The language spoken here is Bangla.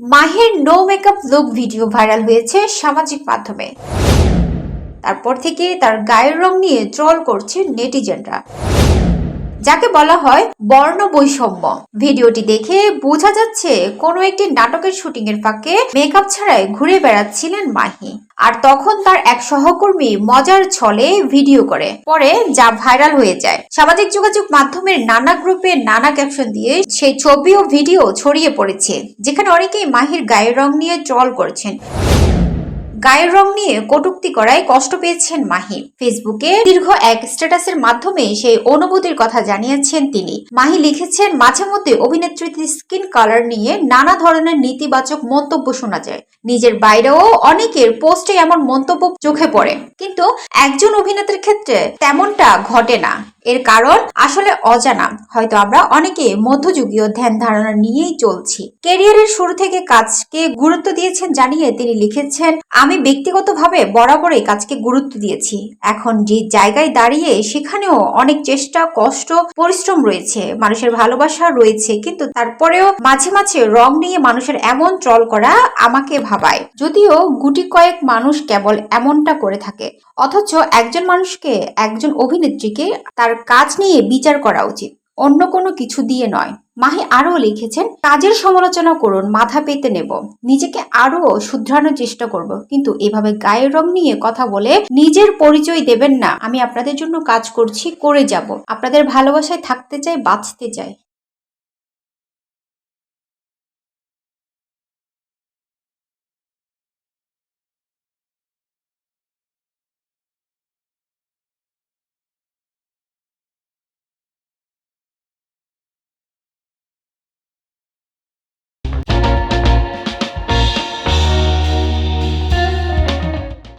মাহির no makeup look video viral হয়েছে সামাজিক মাধ্যমে। তারপর থেকে তার গায়ের রং নিয়ে ট্রল করছে নেটিজেনরা। যাকে বলা হয় বর্ণ বৈষম্য ভিডিওটি দেখে বোঝা যাচ্ছে কোনো একটি নাটকের শুটিং এর ফাঁকে মেকআপ ছাড়াই ঘুরে বেড়াচ্ছিলেন মাহি। আর তখন তার এক সহকর্মী মজার ছলে ভিডিও করে। পরে যা ভাইরাল হয়ে যায়। সামাজিক যোগাযোগ মাধ্যমের নানা গ্রুপে নানা ক্যাপশন দিয়ে সেই ছবি ও ভিডিও ছড়িয়ে পড়েছে, যেখানে অনেকেই মাহির গায়ের রং নিয়ে ট্রল করছেন। গায়ের রং নিয়ে কটূক্তি করায় কষ্ট পেয়েছেন মাহি। ফেসবুকে দীর্ঘ এক স্ট্যাটাসের মাধ্যমে সেই অনুভূতির কথা জানিয়েছেন তিনি। মাহি লিখেছেন, মাঝে মধ্যে অভিনেত্রীদের স্কিন কালার নিয়ে নানা ধরনের নেতিবাচক মন্তব্য শোনা যায়। নিজের বাইরেও অনেকের পোস্টে এমন মন্তব্য চোখে পড়ে। কিন্তু একজন অভিনেতার ক্ষেত্রে তেমনটা ঘটে না। এর কারণ আসলে অজানা। হয়তো আমরা অনেকে মধ্যযুগীয় ধ্যান ধারণা নিয়েই চলছি। কেরিয়ারের শুরু থেকে কাজকে গুরুত্ব দিয়েছেন জানিয়ে তিনি লিখেছেন, আমি ব্যক্তিগতভাবে বরাবরই কাজকে গুরুত্ব দিয়েছি। এখন যে জায়গায় দাঁড়িয়ে সেখানেও অনেক চেষ্টা, কষ্ট, পরিশ্রম রয়েছে। মানুষের ভালোবাসা রয়েছে, কিন্তু তারপরেও মাঝে মাঝে রং নিয়ে মানুষের এমন ট্রল করা আমাকে ভাবায়। যদিও গুটি কয়েক মানুষ কেবল এমনটা করে থাকে। অথচ একজন মানুষকে, একজন অভিনেত্রীকে তার কাজ নিয়ে বিচার করা উচিত। অন্য কোনো কিছু দিয়ে নয়। মাহি আরও লিখেছেন, কাজের সমালোচনা করুন, মাথা পেতে নেব। নিজেকে আরও শুধরানোর চেষ্টা করব। কিন্তু এভাবে গায়ের রং নিয়ে কথা বলে নিজের পরিচয় দেবেন না। আমি আপনাদের জন্য কাজ করছি, করে যাব। আপনাদের ভালোবাসায় থাকতে চাই, বাঁচতে চাই।